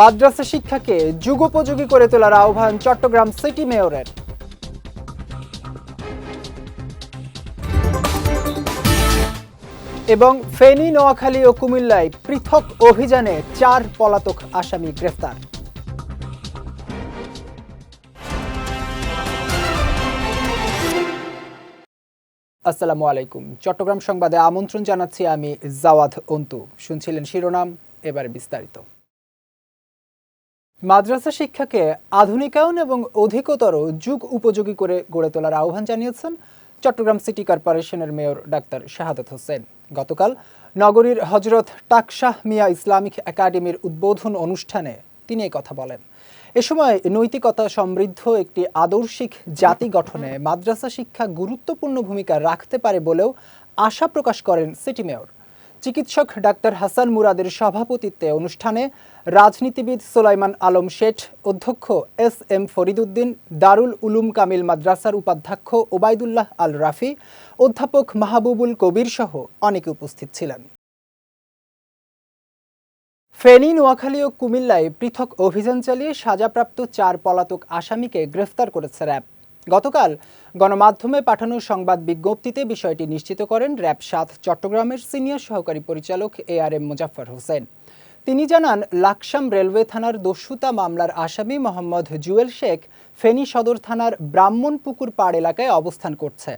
মাদ্রাসা শিক্ষাকে যুগোপযোগী করে তোলার আহ্বান চট্টগ্রাম সিটি মেয়রের। এবং ফেনী, নোয়াখালী ও কুমিল্লায় পৃথক অভিযানে চার পলাতক আসামি গ্রেফতার। আসসালামু আলাইকুম। চট্টগ্রাম সংবাদে আমন্ত্রণ জানাচ্ছি আমি জাওয়াদ অন্তু। শুনছিলেন শিরোনাম, এবার বিস্তারিত। মাদ্রাসা শিক্ষাকে আধুনিকায়ন এবং অধিকতর যুগ উপযোগী করে গড়ে তোলার আহ্বান জানিয়েছেন চট্টগ্রাম সিটি কর্পোরেশনের মেয়র ডাক্তার শাহাদত হোসেন। গতকাল নগরীর হজরত টাকশাহ মিয়া ইসলামিক একাডেমির উদ্বোধন অনুষ্ঠানে তিনি এই কথা বলেন। এ সময় নৈতিকতা সমৃদ্ধ একটি আদর্শিক জাতি গঠনে মাদ্রাসা শিক্ষা গুরুত্বপূর্ণ ভূমিকা রাখতে পারে বলেও আশা প্রকাশ করেন সিটি মেয়র। চিকিৎসক ডাক্তার হাসান মুরাদের সভাপতিত্বে অনুষ্ঠানে রাজনীতিবিদ সোলাইমান আলম শেঠ, অধ্যক্ষ এস এম ফরিদুদ্দিন দারুল উলুম কামিল মাদ্রাসার উপাধ্যক্ষ ওবায়দুল্লাহ আল রাফি, অধ্যাপক মাহবুবুল কবির সহ অনেকে উপস্থিত ছিলেন। ফেনী, নোয়াখালী ও কুমিল্লায় পৃথক অভিযান চালিয়ে সাজাপ্রাপ্ত চার পলাতক আসামিকে গ্রেফতার করেছে র্যাব। গতকাল গণমাধ্যমে পাঠানো সংবাদ বিজ্ঞপ্তিতে বিষয়টি নিশ্চিত করেন র্যাব সাত চট্টগ্রামের সিনিয়র সহকারী পরিচালক A R M Muzaffar Hossain. তিনি জানান, লাকসাম রেলওয়ে থানার দস্যুতা মামলার আসামি মোহাম্মদ জুয়েল শেখ ফেনী সদর থানার ব্রাহ্মণপুকুর পাড় এলাকায় অবস্থান করছে।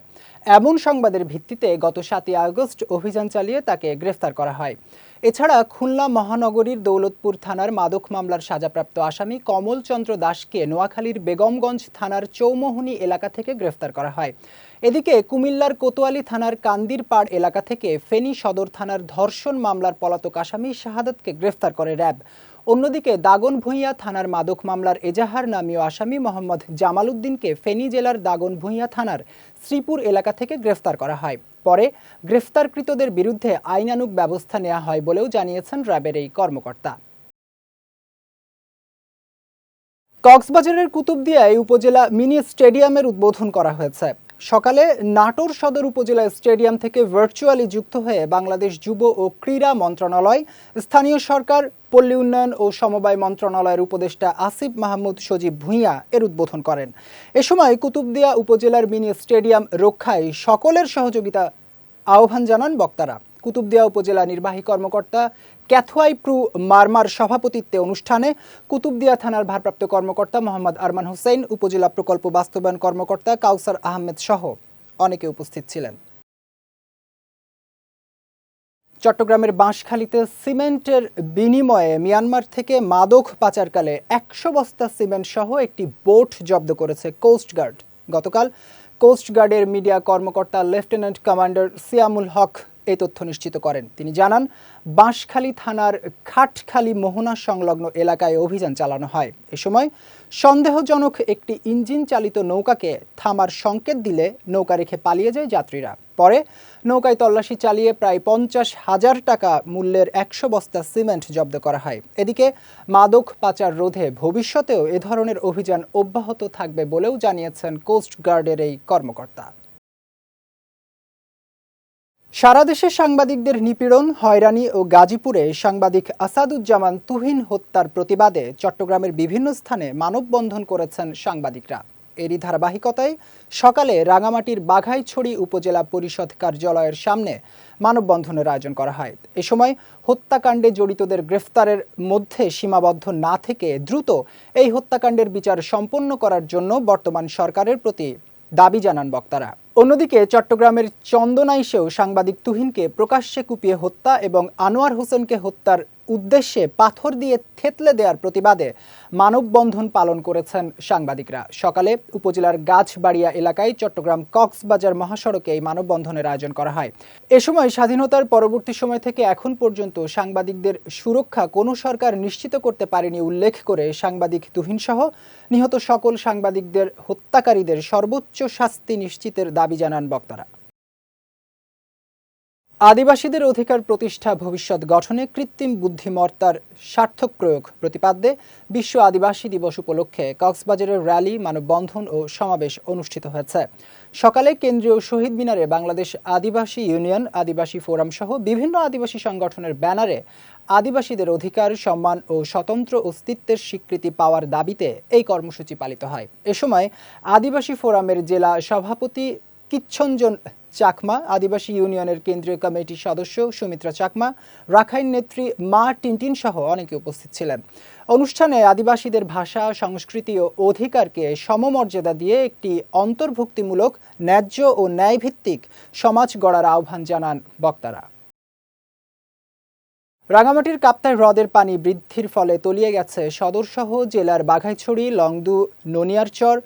এমন সংবাদের ভিত্তিতে গত সাতই আগস্ট অভিযান চালিয়ে তাকে গ্রেফতার করা হয়। এছাড়া খুলনা মহানগরীর দৌলতপুর থানার মাদক মামলার সাজাপ্রাপ্ত আসামি কমলচন্দ্র দাসকে নোয়াখালীর বেগমগঞ্জ থানার চৌমোহনী এলাকা থেকে গ্রেফতার করা হয়। এদিকে কুমিল্লার কোতোয়ালি থানার কান্দিরপাড় এলাকা থেকে ফেনী সদর থানার ধর্ষণ মামলার পলাতক আসামি শাহাদতকে গ্রেফতার করে র্যাব। অন্যদিকে দাগন ভূঁইয়া থানার মাদক মামলার এজাহার নামীয় আসামি মোহাম্মদ জামাল উদ্দিনকে ফেনী জেলার দাগন ভূঁইয়া থানার শ্রীপুর এলাকা থেকে গ্রেফতার করা হয়। পরে গ্রেফতারকৃতদের বিরুদ্ধে আইনানুগ ব্যবস্থা নেওয়া হয় বলেও জানিয়েছেন র্যাবের এই কর্মকর্তা। কক্সবাজারের কুতুবদিয়ায় উপজেলা মিনি স্টেডিয়ামের উদ্বোধন করা হয়েছে। সকালে নাটোর সদর উপজেলা স্টেডিয়াম থেকে ভার্চুয়ালি যুক্ত হয়ে বাংলাদেশ যুব ও ক্রীড়া মন্ত্রণালয়, স্থানীয় সরকার, পল্লী উন্নয়ন ও সমবায় মন্ত্রণালয়ের উপদেষ্টা আসিফ মাহমুদ সজীব ভূঁইয়া এর উদ্বোধন করেন। এ সময় কুতুবদিয়া উপজেলার মিনি স্টেডিয়াম রক্ষায় সকলের সহযোগিতা আহ্বান জানান বক্তারা। কুতুবদিয়া উপজেলা নির্বাহী কর্মকর্তা ক্যাথওয়াই প্রু মারমার সভাপতিত্বে অনুষ্ঠানে কুতুবদিয়া থানার ভারপ্রাপ্ত কর্মকর্তা মোহাম্মদ আরমান হোসেন, উপজেলা প্রকল্প বাস্তবায়ন কর্মকর্তা কাউসার আহমেদ সহ অনেকে উপস্থিত ছিলেন। চট্টগ্রামের বাঁশখালীতে সিমেন্টের বিনিময়ে মিয়ানমার থেকে মাদক পাচারকালে একশো বস্তা সিমেন্ট সহ একটি বোট জব্দ করেছে কোস্টগার্ড গতকাল কোস্টগার্ডের মিডিয়া কর্মকর্তা লেফটেন্যান্ট কমান্ডার সিয়ামুল হক এই তথ্য নিশ্চিত করেন। তিনি জানান, বাঁশখালী থানার খাটখালী মোহনা সংলগ্ন এলাকায় অভিযান চালানো হয়। এ সময় সন্দেহজনক একটি ইঞ্জিন চালিত নৌকাকে থামার সংকেত দিলে নৌকা রেখে পালিয়ে যায় যাত্রীরা। পরে নৌকায় তল্লাশি চালিয়ে প্রায় পঞ্চাশ হাজার টাকা মূল্যের একশো বস্তা সিমেন্ট জব্দ করা হয়। এদিকে মাদক পাচার রোধে ভবিষ্যতেও এ ধরনের অভিযান অব্যাহত থাকবে বলেও জানিয়েছেন কোস্টগার্ডের এই কর্মকর্তা। সারা দেশে সাংবাদিকদের নিপীড়ন, হয়রানি ও গাজীপুরে সাংবাদিক আসাদুজ্জামান তুহিন হত্যার প্রতিবাদে চট্টগ্রামের বিভিন্ন স্থানে মানববন্ধন করেছেন সাংবাদিকরা। এরই ধারাবাহিকতায় সকালে রাঙামাটির বাঘাইছড়ি উপজেলা পরিষদ কার্যালয়ের সামনে মানববন্ধনের আয়োজন করা হয়। এ সময় হত্যাকাণ্ডে জড়িতদের গ্রেফতারের মধ্যে সীমাবদ্ধ না থেকে দ্রুত এই হত্যাকাণ্ডের বিচার সম্পন্ন করার জন্য বর্তমান সরকারের প্রতি দাবি জানান বক্তারা। অন্যদিকে চট্টগ্রামের চন্দনাইশেও সাংবাদিক তুহিনকে প্রকাশ্যে কুপিয়ে হত্যা এবং আনোয়ার হোসেনকে হত্যার উদ্দেশ্যে পাথর দিয়ে থেতলে দেওয়ার প্রতিবাদে মানববন্ধন পালন করেছেন সাংবাদিকরা। সকালে উপজেলার গাছবাড়িয়া এলাকায় চট্টগ্রাম কক্সবাজার মহাসড়কে এই মানববন্ধনের আয়োজন করা হয়। এ সময় স্বাধীনতার পরবর্তী সময় থেকে এখন পর্যন্ত সাংবাদিকদের সুরক্ষা কোনো সরকার নিশ্চিত করতে পারেনি উল্লেখ করে সাংবাদিক তুহিনসহ নিহত সকল সাংবাদিকদের হত্যাকারীদের সর্বোচ্চ শাস্তি নিশ্চিতের দাবি জানান বক্তারা। আদিবাসীদের অধিকার প্রতিষ্ঠা ভবিষ্যৎ গঠনে কৃত্রিম বুদ্ধিমত্তার সার্থক প্রয়োগ প্রতিপাদ্যে বিশ্ব আদিবাসী দিবস উপলক্ষে কক্সবাজারের র্যালি, মানববন্ধন ও সমাবেশ অনুষ্ঠিত হয়েছে। সকালে কেন্দ্রীয় শহীদ মিনারে বাংলাদেশ আদিবাসী ইউনিয়ন, আদিবাসী ফোরাম সহ বিভিন্ন আদিবাসী সংগঠনের ব্যানারে আদিবাসীদের অধিকার, সম্মান ও স্বতন্ত্র অস্তিত্বের স্বীকৃতি পাওয়ার দাবিতে এই কর্মসূচি পালিত হয়। এ সময় আদিবাসী ফোরামের জেলা সভাপতি কিচ্ছঞ্জন চাকমা, আদিবাসী ইউনিয়নের কেন্দ্রীয় কমিটির সদস্য সুমিত্রা চাকমা, রাখাইন নেত্রী মা টিনটিন সহ অনেকে উপস্থিত ছিলেন। অনুষ্ঠানে আদিবাসীদের ভাষা, সংস্কৃতি ও অধিকারকে সমমর্যাদা দিয়ে একটি অন্তর্ভুক্তিমূলক, ন্যায্য ও ন্যায়ভিত্তিক সমাজ গড়ার আহ্বান জানান বক্তারা। রাঙামাটির কাপ্তাই হ্রদের পানি বৃদ্ধির ফলে তলিয়ে গেছে সদরসহ জেলার বাঘাইছড়ি, লংদু, ননিয়ারচর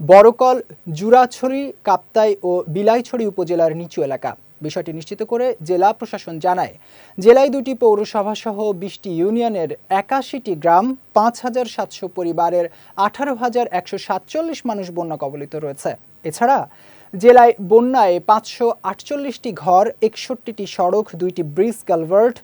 বড়কল, জুরাছড়ি, কাপ্তাই ও বিলাইছড়ি উপজেলার নিচু এলাকা। বিষয়টি নিশ্চিত করে জেলা প্রশাসন জানায়। জেলায় দুটি পৌরসভা সহ বিশটি ইউনিয়নের একাশিটি গ্রাম, পাঁচ হাজার সাতশো পরিবারের আঠারো হাজার একশো সাতচল্লিশ মানুষ বন্যা কবলিত রয়েছে। এছাড়া জেলায় বন্যায় পাঁচশো আটচল্লিশটি ঘর, একষট্টিটি সড়ক, দুইটি ব্রিজ কালভার্ট,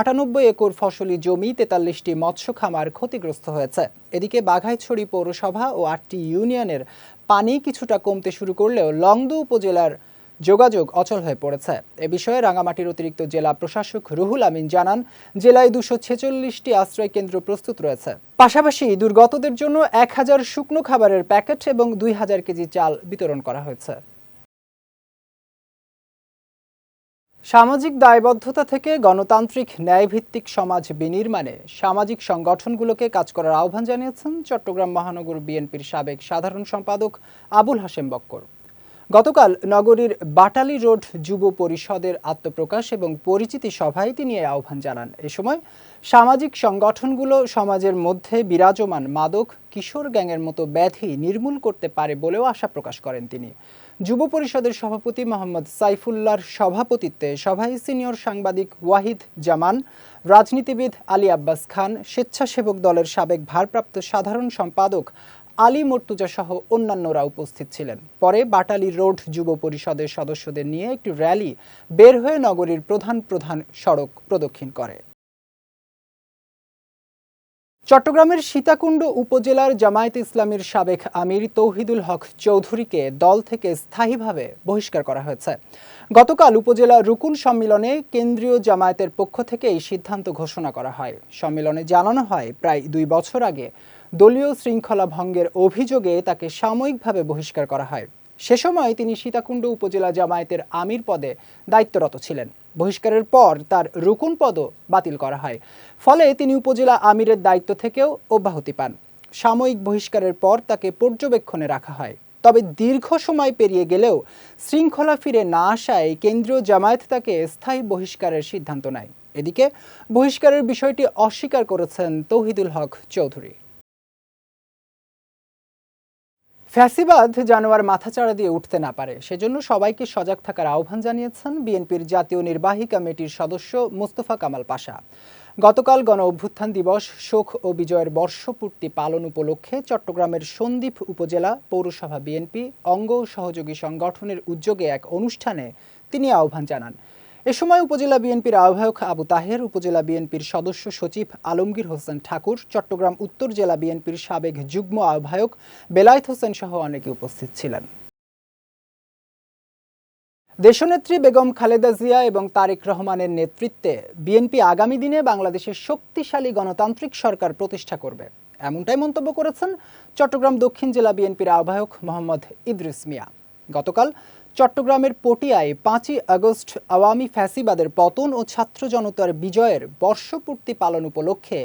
আটানব্বই একর ফসলি জমি, তেতাল্লিশটি মৎস্য খামার ক্ষতিগ্রস্ত হয়েছে। এদিকে বাঘাইছড়ি পৌরসভা ও আটটি ইউনিয়নের পানি কিছুটা কমতে শুরু করলেও লংদু উপজেলার যোগাযোগ অচল হয়ে পড়েছে। এ বিষয়ে রাঙামাটির অতিরিক্ত জেলা প্রশাসক রুহুল আমিন জানান, জেলায় দুশো ছেচল্লিশটি আশ্রয় কেন্দ্র প্রস্তুত রয়েছে। পাশাপাশি দুর্গতদের জন্য এক হাজার শুকনো খাবারের প্যাকেট এবং দুই হাজার কেজি চাল বিতরণ করা হয়েছে। সামাজিক দায়বদ্ধতা থেকে গণতান্ত্রিক ন্যায়ভিত্তিক সমাজ বিনির্মাণে সামাজিক সংগঠনগুলোকে কাজ করার আহ্বান জানিয়েছেন চট্টগ্রাম মহানগর বিএনপির সাবেক সাধারণ সম্পাদক আবুল হাশেম বক্কর। গতকাল নগরীর বাটালি রোড যুব পরিষদের আত্মপ্রকাশ এবং পরিচিতি সভায় তিনি এই আহ্বান জানান। এ সময় সামাজিক সংগঠনগুলো সমাজের মধ্যে বিরাজমান মাদক, কিশোর গ্যাংয়ের মতো ব্যাধি নির্মূল করতে পারে বলেও আশা প্রকাশ করেন তিনি। যুব পরিষদের সভাপতি মোহাম্মদ সাইফুল্লাহর সভাপতিত্বে সভায় সিনিয়র সাংবাদিক ওয়াহিদ জামান, রাজনীতিবিদ আলী আব্বাস খান, স্বেচ্ছাসেবক দলের সাবেক ভারপ্রাপ্ত সাধারণ সম্পাদক আলী মর্তুজা সহ অন্যান্যরা উপস্থিত ছিলেন। পরে বাটালি রোড যুব পরিষদের সদস্যদের নিয়ে একটি র্যালি বের হয়ে নগরীর প্রধান প্রধান সড়ক প্রদক্ষিণ করে। চট্টগ্রামের সীতাকুণ্ড উপজেলার জামায়াত ইসলামীর সাবেক আমির তৌহিদুল হক চৌধুরীকে দল থেকে স্থায়ীভাবে বহিষ্কার করা হয়েছে। গতকাল উপজেলা রুকুন সম্মেলনে কেন্দ্রীয় জামায়াতের পক্ষ থেকে এই সিদ্ধান্ত ঘোষণা করা হয়। সম্মেলনে জানানো হয়, প্রায় দুই বছর আগে দলীয় শৃঙ্খলা ভঙ্গের অভিযোগে তাকে সাময়িকভাবে বহিষ্কার করা হয়। সে সময় তিনি সীতাকুণ্ড উপজেলা জামায়াতের আমির পদে দায়িত্বরত ছিলেন। বহিষ্কারের পর তার রুকুন পদও বাতিল করা হয়। ফলে তিনি উপজেলা আমিরের দায়িত্ব থেকেও অব্যাহতি পান। সাময়িক বহিষ্কারের পর তাকে পর্যবেক্ষণে রাখা হয়। তবে দীর্ঘ সময় পেরিয়ে গেলেও শৃঙ্খলা ফিরে না আসায় কেন্দ্রীয় জামায়াত তাকে স্থায়ী বহিষ্কারের সিদ্ধান্ত নেয়। এদিকে বহিষ্কারের বিষয়টি অস্বীকার করেছেন তৌহিদুল হক চৌধুরী। ফ্যাসিবাদ জানোয়ার মাথাচাড়া দিয়ে উঠতে না পারে। সেজন্য সবাইকে সজাগ থাকার আহ্বান জানিয়েছেন বিএনপির জাতীয় নির্বাহী কমিটির সদস্য মোস্তফা কামাল পাশা। গতকাল গণ অভ্যুত্থান দিবস, শোক ও বিজয়ের বর্ষপূর্তি পালন উপলক্ষে চট্টগ্রামের সন্দ্বীপ উপজেলা পৌরসভা বিএনপি অঙ্গ সহযোগী সংগঠনের উদ্যোগে এক অনুষ্ঠানে তিনি আহ্বান জানান। এ সময় উপজেলা বিএনপির আহ্বায়ক আবু তাহের, উপজেলা বিএনপির সদস্য সচিব আলমগীর হোসেন ঠাকুর, চট্টগ্রাম উত্তর জেলা বিএনপির সাবেক যুগ্ম আহ্বায়ক বেলায়েত হোসেন সহ অনেকে উপস্থিত ছিলেন। দেশনেত্রী বেগম খালেদা জিয়া এবং তারেক রহমানের নেতৃত্বে বিএনপি আগামী দিনে বাংলাদেশের শক্তিশালী গণতান্ত্রিক সরকার প্রতিষ্ঠা করবে। এমনটাই মন্তব্য করেছেন চট্টগ্রাম দক্ষিণ জেলা বিএনপির আহ্বায়ক মোহাম্মদ ইদ্রিস মিয়া। গতকাল চট্টগ্রামের পটিয়ায় পাঁচই আগস্ট আওয়ামী ফ্যাসিবাদের পতন ও ছাত্র জনতার বিজয়ের বর্ষপূর্তি পালন উপলক্ষে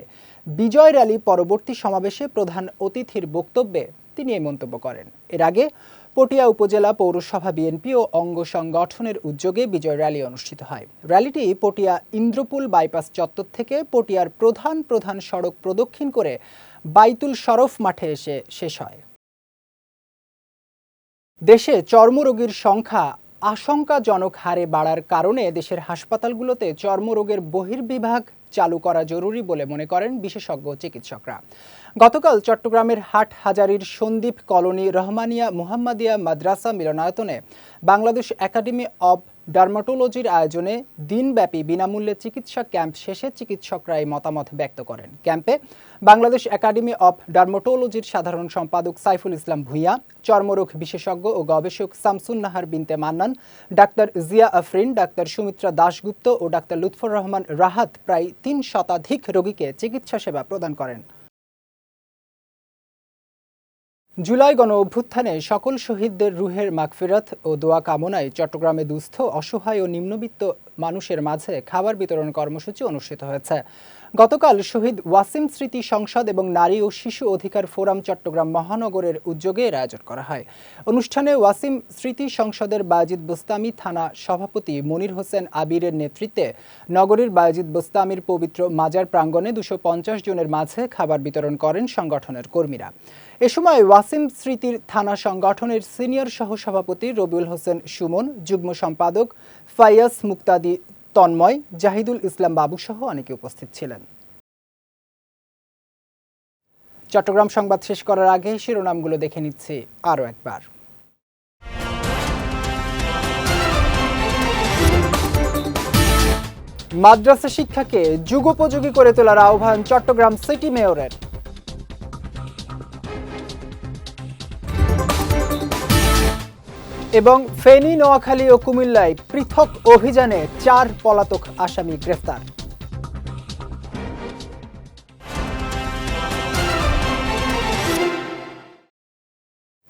বিজয় র্যালি পরবর্তী সমাবেশে প্রধান অতিথির বক্তব্যে তিনি এই মন্তব্য করেন। এর আগে পটিয়া উপজেলা পৌরসভা বিএনপি ও অঙ্গ সংগঠনের উদ্যোগে বিজয় র্যালি অনুষ্ঠিত হয়। র্যালিটি পটিয়া ইন্দ্রপুল বাইপাস চত্বর থেকে পটিয়ার প্রধান প্রধান সড়ক প্রদক্ষিণ করে বাইতুল শরফ মাঠে এসে শেষ হয়। দেশে চর্মরোগীর সংখ্যা আশঙ্কাজনক হারে বাড়ার কারণে দেশের হাসপাতালগুলোতে চর্মরোগের বহির্বিভাগ চালু করা জরুরি বলে মনে করেন বিশেষজ্ঞ চিকিৎসকরা। গতকাল চট্টগ্রামের হাট হাজারির সন্দীপ কলোনি রহমানিয়া মুহাম্মাদিয়া মাদ্রাসা মিলনায়তনে বাংলাদেশ একাডেমি অব ডার্মাটোলজির আয়োজনে দিনব্যাপী বিনামূল্যে চিকিৎসা ক্যাম্প শেষে চিকিৎসকরা এই মতামত ব্যক্ত করেন। ক্যাম্পে বাংলাদেশ একাডেমি অব ডার্মাটোলজির সাধারণ সম্পাদক সাইফুল ইসলাম ভুইয়া, চর্মরোগ বিশেষজ্ঞ ও গবেষক সামসুন নাহার বিনতে মান্নান, ডাক্তার জিয়া আফরিন, ডাক্তার সুমিত্রা দাশগুপ্ত ও ডাক্তার লুৎফর রহমান রাহাত প্রায় তিন শতাধিক রোগীকে চিকিৎসা সেবা প্রদান করেন। জুলাই গণ অভ্যুত্থানে সকল শহীদদের রুহের মাগফিরাত ও দোয়া কামনায় চট্টগ্রামে দুস্থ, অসহায় ও নিম্নবিত্ত মানুষের মাঝে খাবার বিতরণ কর্মসূচি অনুষ্ঠিত হয়েছে। গতকাল শহীদ ওয়াসিম স্মৃতি সংসদ এবং নারী ও শিশু অধিকার ফোরাম চট্টগ্রাম মহানগরের উদ্যোগে এর আয়োজন করা হয়। অনুষ্ঠানে ওয়াসিম স্মৃতি সংসদের বাজিদ বোস্তামি থানা সভাপতি মনির হোসেন আবিরের নেতৃত্বে নগরীর বাজিদ বোস্তামির পবিত্র মাজার প্রাঙ্গণে দুশো জনের মাঝে খাবার বিতরণ করেন সংগঠনের কর্মীরা। এ সময় ওয়াসিম স্মৃতির থানা সংগঠনের সিনিয়র সহসভাপতি রবিউল হোসেন সুমন, যুগ্ম সম্পাদক ফাইয়াস মুক্তাদি তন্ময়, জাহিদুল ইসলাম বাবু সহ অনেকে উপস্থিত ছিলেন। চট্টগ্রাম সংবাদ শেষ করার আগে শিরোনামগুলো দেখে নিচ্ছি আরও একবার। মাদ্রাসা শিক্ষাকে যুগোপযোগী করে তোলার আহ্বান চট্টগ্রাম সিটি মেয়রের। এবং ফেনী নোয়াখালী ও কুমিল্লায় পৃথক অভিযানে চার পলাতক আসামি গ্রেফতার।